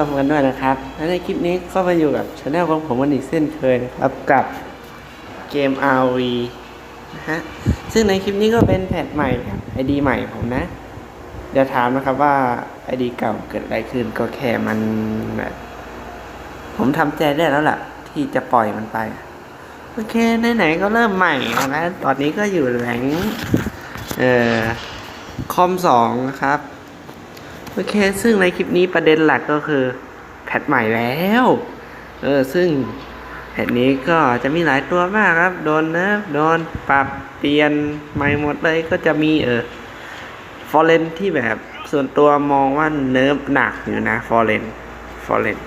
ทำกันด้วยนะครับและในคลิปนี้ก็มาอยู่กับช anel ของผมวันอีกเส้นเคยนะครับกับเกม RV นะฮะซึ่งในคลิปนี้ก็เป็นแพทใหม่ครับ ID ใหม่ผมนะเดี๋ยวถามนะครับว่า ID เก่าเกิดอะไรขึ้นก็แค่มันแบบผมทำใจได้แล้วล่ะ ที่จะปล่อยมันไป โอเคไหนๆก็เริ่มใหม่แล้วนะตอนนี้ก็อยู่แหลงเอ่อคอมสองนะครับ โอเค ซึ่งในคลิปนี้ประเด็นหลักก็คือแพทใหม่แล้ว เออ ซึ่งแพทนี้ก็จะมีหลายตัวมากครับ โดนเนิร์ฟโดนปรับเปลี่ยนใหม่หมดเลยก็จะมีเออฟอร์เรนที่แบบส่วนตัวมองว่าเนิร์ฟหนักอยู่นะฟอร์เรนฟอร์เรน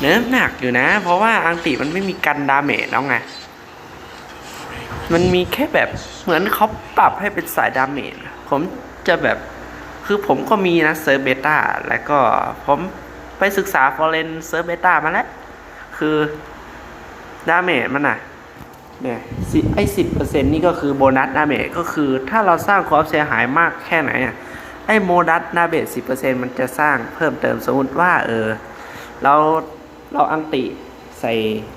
เนิร์ฟหนักอยู่นะ เพราะว่าอังติมันไม่มีกันดาเมจแล้วไง มันมีแค่แบบเหมือนเขาปรับให้เป็นสายดาเมจผมจะแบบ คือผมก็มีนะเซิร์ฟเบต้าแล้วก็ผมไปศึกษาฟอร์เรนเซิร์ฟเบต้ามาแล้ว คือดาเมจมันอะเนี่ยสิไอ้สิบเปอร์เซ็นต์นี่ก็คือโบนัสดาเมจก็คือถ้าเราสร้างความเสียหายมากแค่ไหนอะไอ้โมดัสดาเมจสิบเปอร์เซ็นต์มันจะสร้างเพิ่มเติมสมมติว่าเออเราเราอังติใส่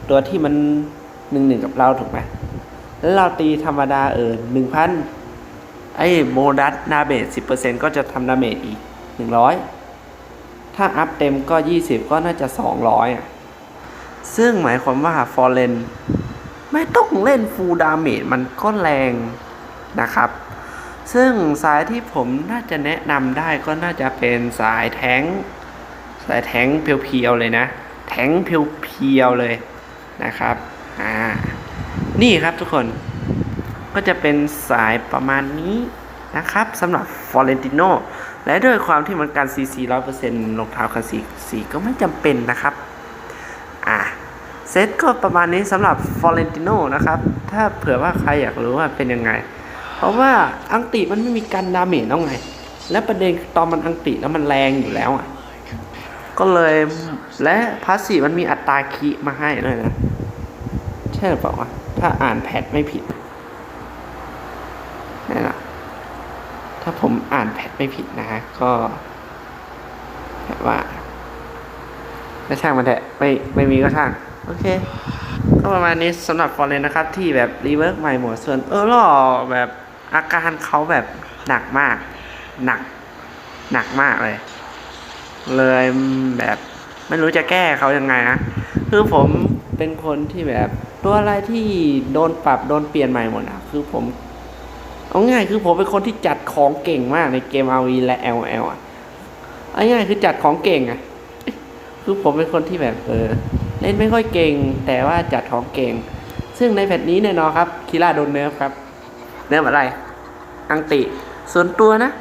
ตัวที่มันหนึ่งหนึ่งกับเราถูกไหมแล้วเราตีธรรมดาเออหนึ่งพัน ไอ้โมดัสดาเมจสิบเปอร์เซ็นก็จะทำดาเมจอีกหนึ่งร้อยถ้าอัพเต็มก็ยี่สิบก็น่าจะสองร้อยอะ ซึ่งหมายความว่าฟอร์เรนไม่ต้องเล่นฟูลดาเมจมันก็แรงนะครับ ซึ่งสายที่ผมน่าจะแนะนำได้ก็น่าจะเป็นสายแท้ง สายแท้งเพียวๆเลยนะ แท้งเพียวๆเลยนะครับ อ่า นี่ครับทุกคน ก็จะเป็นสายประมาณนี้นะครับสำหรับฟอเรนติโนและด้วยความที่มันการซีซีร้อยเปอร์เซ็นต์รองเท้าคันสีสีก็ไม่จำเป็นนะครับ อะเซตก็ประมาณนี้สำหรับฟอเรนติโนนะครับ ถ้าเผื่อว่าใครอยากรู้ว่าเป็นยังไง เพราะว่าอังติมันไม่มีการดาเมจแล้วไง และประเด็นตอนมันอังติแล้วมันแรงอยู่แล้วอะก็เลยและพาสซีมันมีอัตราคีมาให้ด้วยนะ ใช่หรือเปล่าวะถ้าอ่านแพทไม่ผิด นี่นะ ถ้าผมอ่านแพทไม่ผิดนะฮะก็แบบว่าไม่ช่างมันแทะไม่ไม่มีก็ช่าง โอเค ก็ประมาณนี้สำหรับฟอร์เรนนะครับ ที่แบบรีเวิร์กใหม่หมดส่วนเออล่อแบบอาการเขาแบบหนักมาก หนัก หนักมากเลย เลยแบบไม่รู้จะแก้เขายังไงนะคือผมเป็นคนที่แบบตัวอะไรที่โดนปรับโดนเปลี่ยนใหม่หมดอะ คือผม เอาง่ายคือผมเป็นคนที่จัดของเก่งมากในเกม RV และ LL อะเอาง่ายคือจัดของเก่งอะ คือผมเป็นคนที่แบบเออเล่นไม่ค่อยเก่ง แต่ว่าจัดของเก่ง ซึ่งในแพทนี้แน่นอนครับคิล่าโดนเนิร์ฟครับ เนิร์ฟอะไร อังติ ส่วนตัวนะ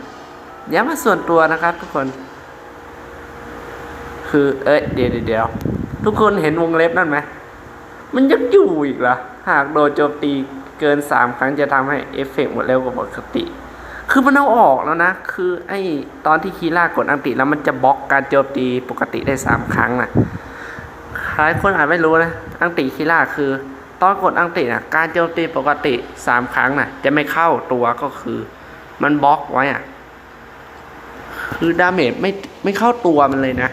ย้ำมาส่วนตัวนะครับทุกคน คือเอ้ยเดี๋ยวเดี๋ยวเดี๋ยวทุกคนเห็นวงเล็บนั่นไหมมันยังอยู่อีกเหรอหากโดนโจมตี เกินสามครั้งจะทำให้เอฟเฟกต์หมดเร็วกว่าปกติ คือมันเอาออกแล้วนะ คือไอ้ตอนที่คีร่ากดอังติแล้วมันจะบล็อกการโจมตีปกติได้สามครั้งนะหลายคนอาจไม่รู้นะ อังติคีร่าคือ ตอนกดอังตินะการโจมตีปกติสามครั้งนะจะไม่เข้าตัวก็คือ มันบล็อกไว้อะคือดาเมจไม่ไม่เข้าตัวมันเลยนะ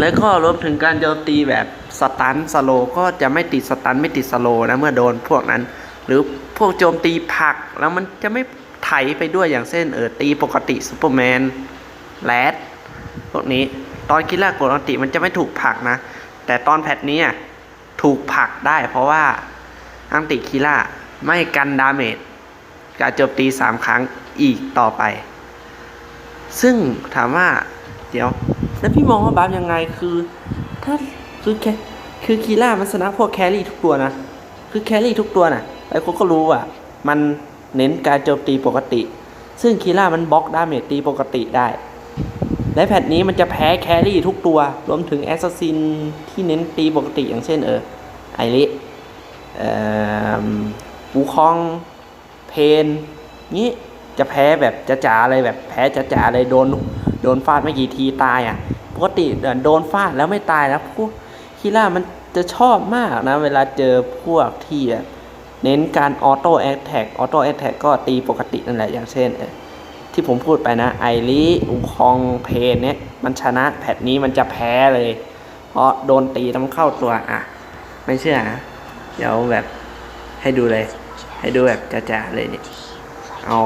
แล้วก็รวมถึงการโจมตีแบบ สตันสโลก็จะไม่ติดสตันไม่ติดสโลนะเมื่อโดนพวกนั้น หรือพวกโจมตีผักแล้วมันจะไม่ไถไปด้วยอย่างเช่นเออตีปกติซูเปอร์แมนแรดพวกนี้ตอนคิดแรกกดอันติมันจะไม่ถูกผักนะ แต่ตอนแพทนี้อะถูกผักได้เพราะว่าอังติคิล่าไม่กันดาเมจการโจมตีสามครั้งอีกต่อไป ซึ่งถามว่า เดี๋ยว แล้วพี่มองว่าบัฟยังไงคือ ถ้า คือแคคือคีล่ามันชนะพวกแครี่ทุกตัวนะ คือแครี่ทุกตัวนะหลายคนก็รู้ว่ามันเน้นการโจมตีปกติ ซึ่งคีล่ามันบล็อกดาเมจตีปกติได้ และแพทนี้มันจะแพ้แครี่ทุกตัว รวมถึงแอสซัสซินที่เน้นตีปกติอย่างเช่นเออ ไอริเอ่อปูคอง เพน นี้จะแพ้แบบจ๋าๆเลยแบบแพ้จะจ๋าๆเลยโดน โดนฟาดไม่กี่ทีตายอะ ปกติโดนฟาดแล้วไม่ตายนะพวก คีล่ามันจะชอบมากนะ เวลาเจอพวกที่เน้นการออโต้แอ t แทกออโต้แอ t แทกก็ตีปกตินั่นแหละอย่างเช่น ที่ผมพูดไปนะไอรีอุคองเพนเนี่ยมันชนะแพทนี้มันจะแพ้เลย เพราะโดนตีทำเข้าตัวอะ ไม่เชื่อนะเดี๋ยวแบบให้ดูเลย ให้ดูแบบจ้าๆเลยเนี่ยเอา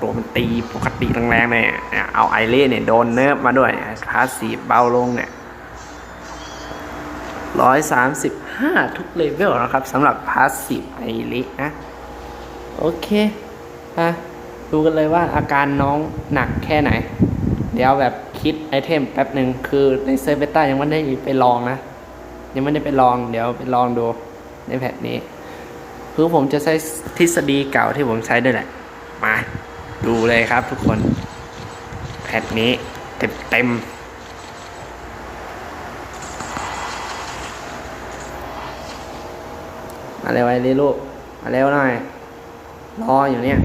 ตัวมันตีปกติแรงๆเนี่ยเอาไอเล่เนี่ยโดนเนิร์ฟมาด้วยพาสีเบาลงเนี่ย ร้อยสามสิบห้าทุกเลเวลนะครับสำหรับพาสซีฟไอเล่นะ โอเคอะดูกันเลยว่าอาการน้องหนักแค่ไหน เดี๋ยวแบบคิดไอเทมแป๊บหนึ่งคือในเซอร์เบต้ายังไม่ได้ไปลองนะ ยังไม่ได้ไปลองเดี๋ยวไปลองดูในแพทนี้ คือผมจะใช้ทฤษฎีเก่าที่ผมใช้ด้วยแหละ มา ดูเลยครับทุกคน แพทนี้เต็มเต็ม ๆมาเร็วไอ้ลีลูกมาเร็วหน่อย รออยู่เนี่ย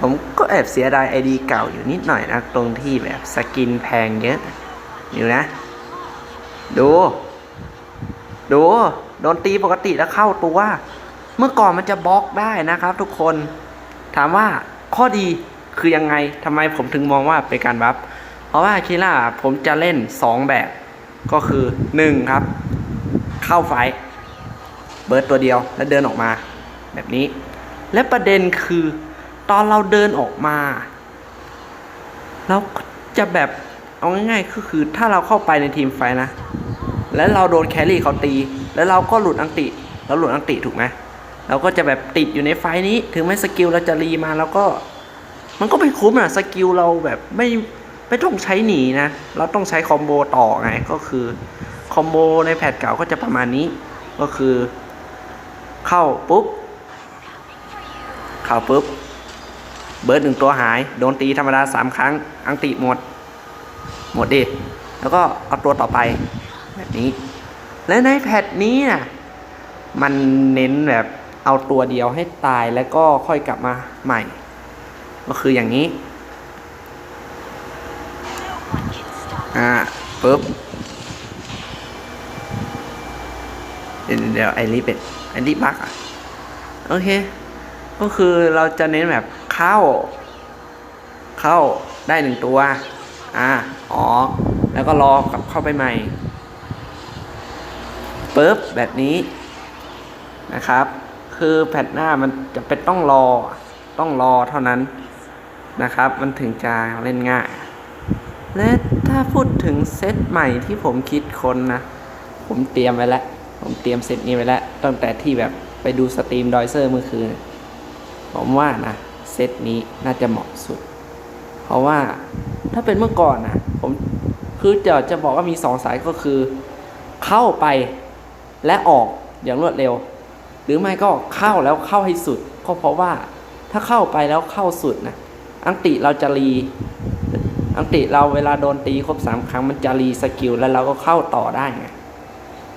ผมก็แอบเสียดายไอดีเก่าอยู่นิดหน่อยนะ ตรงที่แบบสกินแพงเยอะ อยู่นะ ดู ดู โดนตีปกติแล้วเข้าตัว เมื่อก่อนมันจะบล็อกได้นะครับทุกคน ถามว่าข้อดีคือยังไงทำไมผมถึงมองว่าเป็นการบัฟ เพราะว่าคิล่าผมจะเล่น 2 แบบก็คือ 1 ครับ เข้าไฟเบิร์ดตัวเดียวแล้วเดินออกมา แบบนี้ และประเด็นคือตอนเราเดินออกมาเราก็จะแบบเอาง่ายๆก็คือถ้าเราเข้าไปในทีมไฟนะ แล้วเราโดนแครี่เขาตี แล้วเราก็หลุดอังติเราหลุดอังติถูกไหมเราก็จะแบบติดอยู่ในไฟนี้ ถึงแม้สกิลเราจะรีมาแล้วก็ มันก็ไม่คุ้มอะสกิลเราแบบไม่ ไม่ต้องใช้หนีนะ เราต้องใช้คอมโบต่อไง ก็คือคอมโบในแพทเก่าก็จะประมาณนี้ ก็คือ เข้าปุ๊บ เข้าปุ๊บ เบิร์ดหนึ่งตัวหาย โดนตีธรรมดาสามครั้ง อังติหมด หมดดิ แล้วก็เอาตัวต่อไป แบบนี้ และในแพทนี้น่ะมันเน้นแบบเอาตัวเดียวให้ตายแล้วก็ค่อยกลับมาใหม่ ก็คืออย่างนี้ อ่าปุ๊บเดี๋ยวไอรีเป็ดไอรีบักอะ โอเค ก็คือเราจะเน้นแบบเข้า เข้าได้หนึ่งตัว อ่าอ๋อแล้วก็รอกลับเข้าไปใหม่ปุ๊บแบบนี้นะครับ คือแพทหน้ามันจะเป็นต้องรอต้องรอเท่านั้นนะครับ มันถึงจะเล่นง่ายและ ถ้าพูดถึงเซตใหม่ที่ผมคิดคนนะ ผมเตรียมไว้แล้ว ผมเตรียมเซตนี้ไว้แล้ว ตั้งแต่ที่แบบไปดูสตรีมดอยเซอร์เมื่อคืน ผมว่านะ เซตนี้น่าจะเหมาะสุด เพราะว่าถ้าเป็นเมื่อก่อนนะผมคือจะจะบอกว่ามีสองสายก็คือ เข้าไปและออกอย่างรวดเร็ว หรือไม่ก็เข้าแล้วเข้าให้สุด ก็เพราะว่าถ้าเข้าไปแล้วเข้าสุดนะอังติเราจะรี อังติเราเวลาโดนตีครบสามครั้งมันจะรีสกิลแล้วเราก็เข้าต่อได้ไง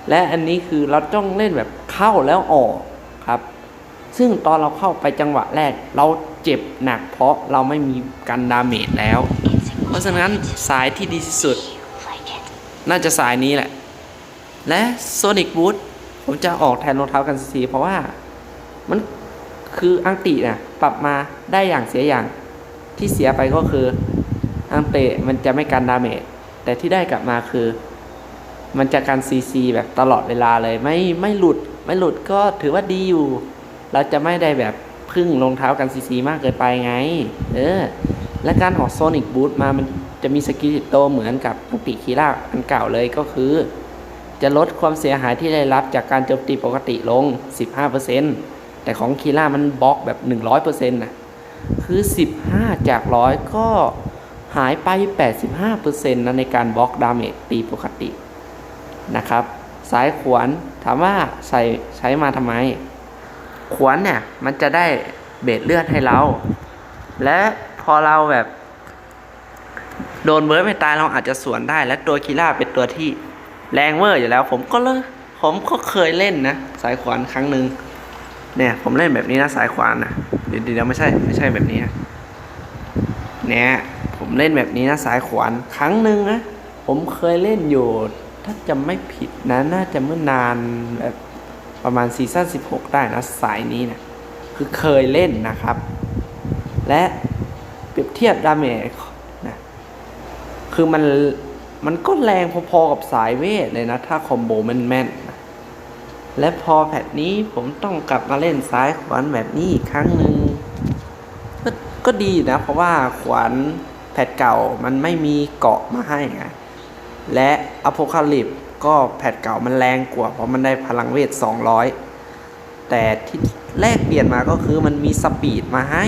และอันนี้คือเราต้องเล่นแบบเข้าแล้วออกครับ ซึ่งตอนเราเข้าไปจังหวะแรก เราเจ็บหนักเพราะเราไม่มีกันดาเมจแล้ว เพราะฉะนั้นสายที่ดีที่สุด น่าจะสายนี้แหละ และโซนิกบู t ผมจะออกแทนรองเท้ากันซีเพราะว่ามันคืออังติน่ะปรับมาได้อย่างเสียอย่างที่เสียไปก็คือ อังเตะมันจะไม่กันดาเมจแต่ที่ได้กลับมาคือ มันจะกันซีซีแบบตลอดเวลาเลยไม่ไม่หลุด ไม่หลุดก็ถือว่าดีอยู่ เราจะไม่ได้แบบพึ่งรองเท้ากันซีซีมากเกินไปไง เออ และการออกโซนิกบูทมามันจะมีสกิลติดโตวเหมือนกับอังติคีร่าอันเก่าเลยก็คือ จะลดความเสียหายที่ได้รับจากการโจมตีปกติลง 15%แต่ของคีร่ามันบล็อกแบบ 100%นะคือ 15 จาก 100 ก็ หายไป 85%นะในการบล็อกดาเมจตีปกตินะครับ สายขวานถามว่าใส่ใช้มาทำไม ขวานเนี่ยมันจะได้เบสเลือดให้เรา และพอเราแบบ โดนเบิร์ดไม่ตายเราอาจจะสวนได้ และตัวคีร่าเป็นตัวที่แรงเวอร์อยู่แล้ว ผมก็เลยผมก็เคยเล่นนะ สายขวานครั้งหนึ่งเนี่ยผมเล่นแบบนี้นะสายขวานนะเดี๋ยวเดี๋ยวไม่ใช่ไม่ใช่แบบนี้นะเนี่ย ผมเล่นแบบนี้นะสายขวานครั้งหนึ่งนะผมเคยเล่นอยู่ ถ้าจะไม่ผิดนะน่าจะเมื่อนานแบบประมาณซีซั่น16 ได้นะสายนี้นะคือเคยเล่นนะครับ และเปรียบเทียบดาเมจนะคือมันมันก็แรงพอๆกับสายเวทเลยนะ ถ้าคอมโบแม่นๆนะและพอแพทนี้ผมต้องกลับมาเล่นซ้ายขวานแบบนี้อีกครั้งหนึ่งก็ก็ดีนะ เพราะว่าขวาน แพทเก่ามันไม่มีเกาะมาให้ไงและอ p o คาลิปก็แพทเก่ามันแรงกว่า เพราะมันได้พลังเวท 200 แต่ที่แลกเปลี่ยนมาก็คือมันมีสปีดมาให้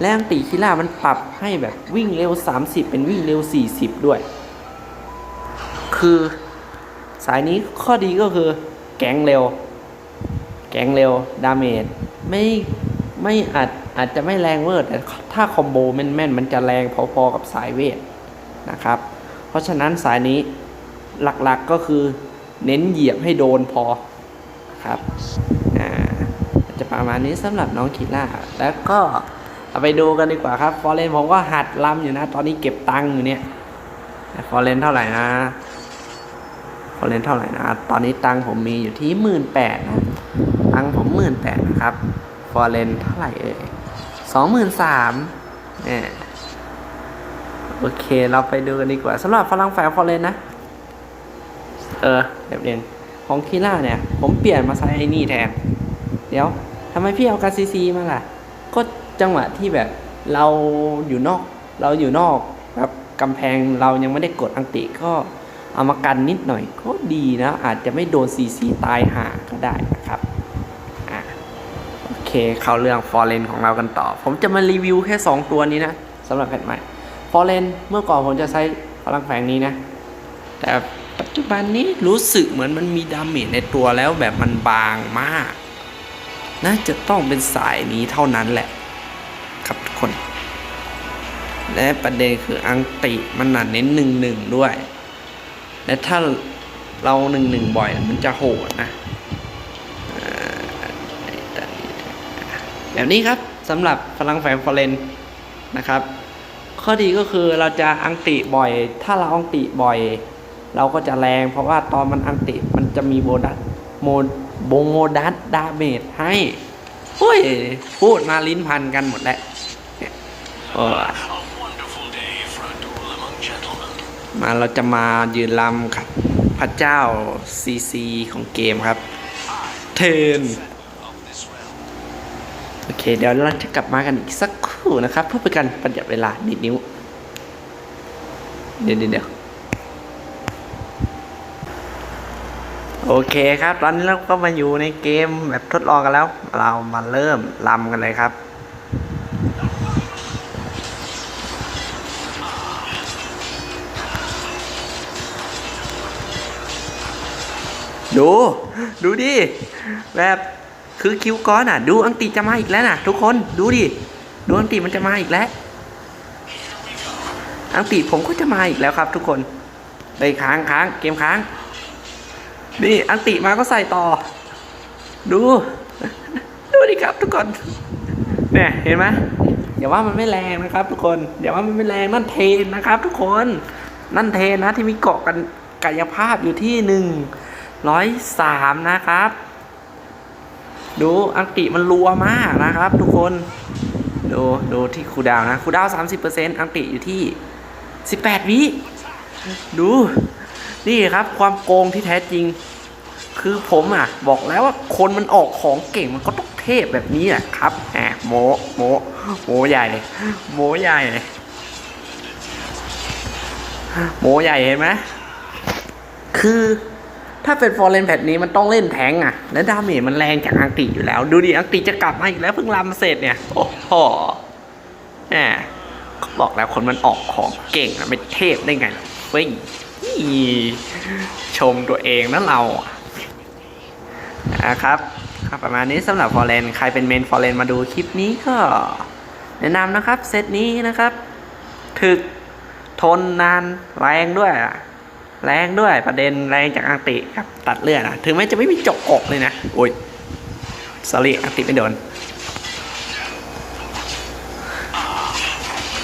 และอังติคิล่ามันปรับให้แบบวิ่งเร็ว 30 เป็นวิ่งเร็ว 40 ด้วย คือสายนี้ข้อดีก็คือแกงเร็ว แกงเร็ว ดาเมจไม่ไม่อาจ อาจจะไม่แรงเวอร์แต่ถ้าคอมโบแม่นๆมันจะแรงพอๆกับสายเวทนะครับ เพราะฉะนั้นสายนี้หลักๆก็คือเน้นเหยียบให้โดนพอครับอ่าจะประมาณนี้สำหรับน้องคิล่าแล้วก็เอาไปดูกันดีกว่าครับฟอร์เรนผมก็หัดลำอยู่นะ ตอนนี้เก็บตังค์อยู่เนี่ยฟอร์เรนเท่าไหร่นะฟอร์เรนเท่าไหร่นะตอนนี้ตังค์ผมมีอยู่ที่หมื่นแปดนะตังค์ผมหมื่นแปดนะครับฟอร์เรนเท่าไหร่เอ่ย สองหมื่นสามเนี่ยโอเค เราไปดูกันดีกว่าสำหรับฝรั่งแฝงฟอร์เรนนะ เออเดี๋ยวเรียนของคีล่าเนี่ย ผมเปลี่ยนมาใช้ไอ้นี่แทน เดี๋ยวทำไมพี่เอากาซีซีมาล่ะ ก็จังหวะที่แบบเราอยู่นอก เราอยู่นอกแบบกำแพงเรายังไม่ได้กดอังติก็เอามากันนิดหน่อยก็ดีนะ อาจจะไม่โดนซีซีตายห่าก็ได้นะครับ เคเข้าเรื่องฟอร์เรนของเรากันต่อ ผมจะมารีวิวแค่ 2 ตัวนี้นะสำหรับแพทใหม่ฟอร์เรนเมื่อก่อนผมจะใช้พลังแฝงนี้นะ แต่ปัจจุบันนี้รู้สึกเหมือนมันมีดาเมจในตัวแล้วแบบมันบางมาก น่าจะต้องเป็นสายนี้เท่านั้นแหละ ครับทุกคน และประเด็นคืออังติมันหนาเน้นหนึ่งหนึ่งด้วย และถ้าเราหนึ่งหนึ่งบ่อยมันจะโหดนะอ่า แบบนี้ครับสำหรับพลังแฝงฟอร์เรนนะครับ ข้อดีก็คือเราจะอังติบ่อย ถ้าเราอังติบ่อย เราก็จะแรง เพราะว่าตอนมันอังติมันจะมีโบนัสโมโบโมดัสดาเมจให้โอ้ยพูดมาลิ้นพันกันหมดแล้วมาเราจะมายืนลำครับ พระเจ้าซีซีของเกมครับ เทิน โอเค เดี๋ยวเราจะกลับมากันอีกสักครู่นะครับ เพื่อเป็นการประหยัดเวลานิดนิ้ว เดี๋ยวเดี๋ยวโอเคครับ ตอนนี้เราก็มาอยู่ในเกมแบบทดลองกันแล้ว เรามาเริ่มลำกันเลยครับดู ดูดิ แบบ คือคิวก้อนอะ ดูอังติจะมาอีกแล้วน่ะทุกคนดูดิดูอังติมันจะมาอีกแล้ว อังติผมก็จะมาอีกแล้วครับ ทุกคนไปค้างค้างเกมค้าง นี่อังติมาก็ใส่ต่อ ดู ดูดิครับทุกคนเนี่ยเห็นไหมอย่าว่ามันไม่แรงนะครับ ทุกคนอย่าว่ามันไม่แรงนั่นเทนนะครับ ทุกคนนั่นเทนนะที่มีเกาะกันกายภาพอยู่ที่หนึ่งร้อยสามนะครับ ดูอังติมันรัวมากนะครับ ทุกคนดูดูที่คูดาวนะคูดาวสามสิบเปอร์เซ็นต์อังติอยู่ที่สิบแปดวิดูนี่ครับความโกงที่แท้จริง คือผมอะ บอกแล้วว่าคนมันออกของเก่งมันก็ต้องเทพแบบนี้แหละครับแหมโมโมโมใหญ่โมใหญ่โมใหญ่เห็นไหมคือ ถ้าเป็นฟอร์เรนแพทนี้มันต้องเล่นแทงอะ และดาเมจมันแรงจากอังติอยู่แล้ว ดูดิอังติจะกลับมาอีกแล้วเพิ่งรำเสร็จเนี่ย โอ้โหแหมบอกแล้วคนมันออกของเก่งอะไม่เทพได้ไงเฟ้ยชมตัวเองนะเราอะนะครับครับประมาณนี้สำหรับฟอร์เรนใครเป็นเมนฟอร์เรนมาดูคลิปนี้ก็ แนะนำนะครับเซตนี้นะครับ ถึกทนนานแรงด้วยอะ แรงด้วยประเด็นแรงจากอังติครับตัดเลือดนะถึงแม้จะไม่มีจกอกเลยนะโอ้ยสลีอังติไม่โดน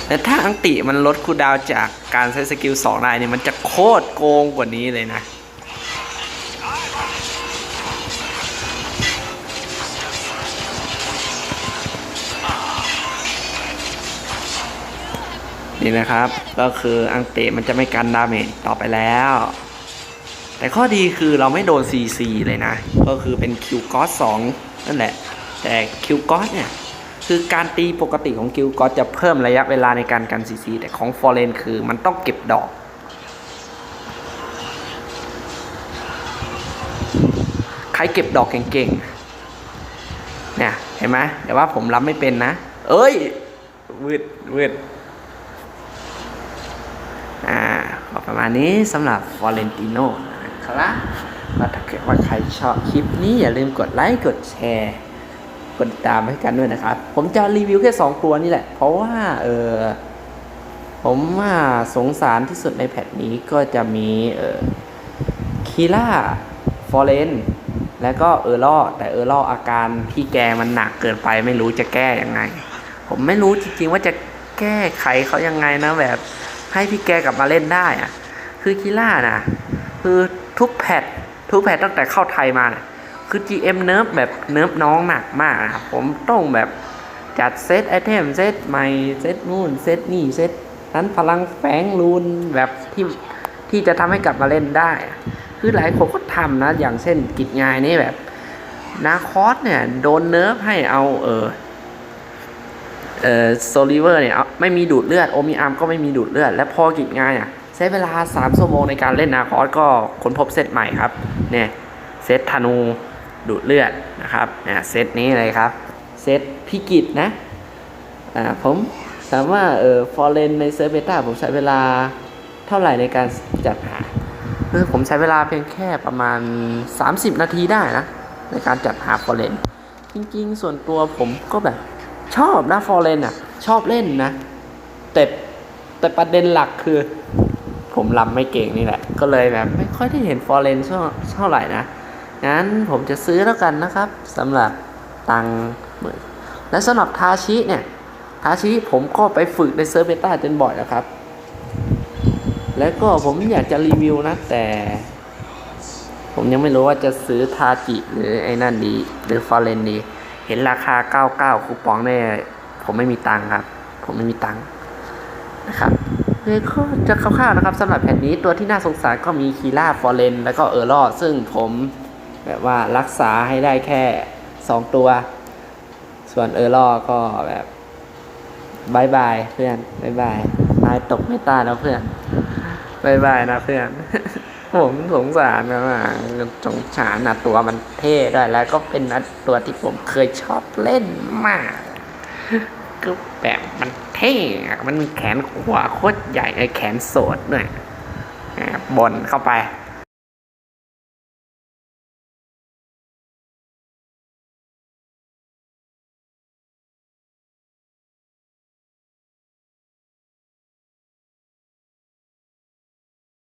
แต่ถ้าอังติมันลดคูดาวจากการใช้สกิล2ได้เนี่ยมันจะโคตรโกงกว่านี้เลยนะ นี่นะครับ ก็คืออังเตะมันจะไม่กันดาเมจต่อไปแล้ว แต่ข้อดีคือเราไม่โดน CC เลยนะ ก็คือเป็นคิวกอส2นั่นแหละ แต่คิวกอสเนี่ย คือการตีปกติของคิวกอสจะเพิ่มระยะเวลาในการกัน CC แต่ของฟอร์เรนคือมันต้องเก็บดอกใครเก็บดอกเก่งๆเนี่ยเห็นไหมแต่ว่าผมรับไม่เป็นนะ เอ้ย วืดวืด อ่าประมาณนี้สำหรับฟอเรนติโนนะครับถ้าเกิดว่าใครชอบคลิปนี้อย่าลืมกดไลค์กดแชร์กดติดตามให้กันด้วยนะครับ ผมจะรีวิวแค่2ตัวนี่แหละ เพราะว่าเออผมว่าสงสารที่สุดในแพทนี้ก็จะมีเออคีล่าฟอเรนแล้วก็เออร์ล่อแต่เออร์ล่ออาการที่แกมันหนักเกินไปไม่รู้จะแก้ยังไง ผมไม่รู้จริงๆว่าจะแก้ไขเขายังไงนะแบบ ให้พี่แกกลับมาเล่นได้อะคือคีล่านะคือทุกแพททุกแพทตั้งแต่เข้าไทยมานะคือ GM เนิร์ฟแบบเนิร์ฟน้องหนักมากนะครับผมต้องแบบจัดเซตไอเทมเซตใหม่เซตนู่นเซตนี่เซตนั้นพลังแฝงรูนแบบที่ที่จะทำให้กลับมาเล่นได้ คือหลายคนก็ทำนะ อย่างเช่นกิจงายนี่แบบ นาคอสเนี่ย โดนเนิร์ฟให้เอาเออ โซลิเวอร์เนี่ยไม่มีดูดเลือด โอมิอาร์มก็ไม่มีดูดเลือด และพอกิจง่ายอะใช้เวลา 3 ชั่วโมงในการเล่นนาคอสก็ค้นพบเซตใหม่ครับเนี่ยเซตธนูดูดเลือดนะครับเนี่ยเซตนี้เลยครับ เซตพิกิจนะอ่าผมถามว่าเออฟอร์เรนในเซอร์ฟเบต้าผมใช้เวลาเท่าไหร่ในการจัดหาคือผมใช้เวลาเพียงแค่ประมาณ 30 นาทีได้นะ ในการจัดหาฟอร์เรนจริงๆ ส่วนตัวผมก็แบบ ชอบนะฟอร์เรนอะ ชอบเล่นนะ แต่แต่ประเด็นหลักคือ ผมลำไม่เก่งนี่แหละ ก็เลยแบบ ไม่ค่อยได้เห็นฟอร์เรนเท่าไหร่นะ งั้นผมจะซื้อแล้วกันนะครับสำหรับตังค์หมื่นและสำหรับทาชิเนี่ย ทาชิผมก็ไปฝึกในเซิร์ฟเบต้าจนบ่อยแล้วครับ แล้วก็ผมอยากจะรีวิวนะ แต่ ผมยังไม่รู้ว่าจะซื้อทาจิหรือไอ้นั่นดี หรือฟอร์เรนดี เห็นราคา 99 คูปองเนี่ยผมไม่มีตังค์ครับ ผมไม่มีตังค์นะครับเลยก็จะคร่าวๆนะครับสำหรับแผ่นนี้ตัวที่น่าสงสารก็มีคีล่าฟอร์เรนแล้วก็เออร์ลอซึ่งผมแบบว่ารักษาให้ได้แค่ 2 ตัว ส่วนเออร์ลอก็แบบบายบายเพื่อนบายบายนายตกไม่ตายแล้วเพื่อนบายบายนะเพื่อน ผมสงสารนะว่าสงสารนะตัวมันเท่ด้วยแล้วก็เป็นนะตัวที่ผมเคยชอบเล่นมากก็แบบมันเท่มันมีแขนขวาโคตรใหญ่ไอ้แขนโสดด้วยอ่าบนเข้าไป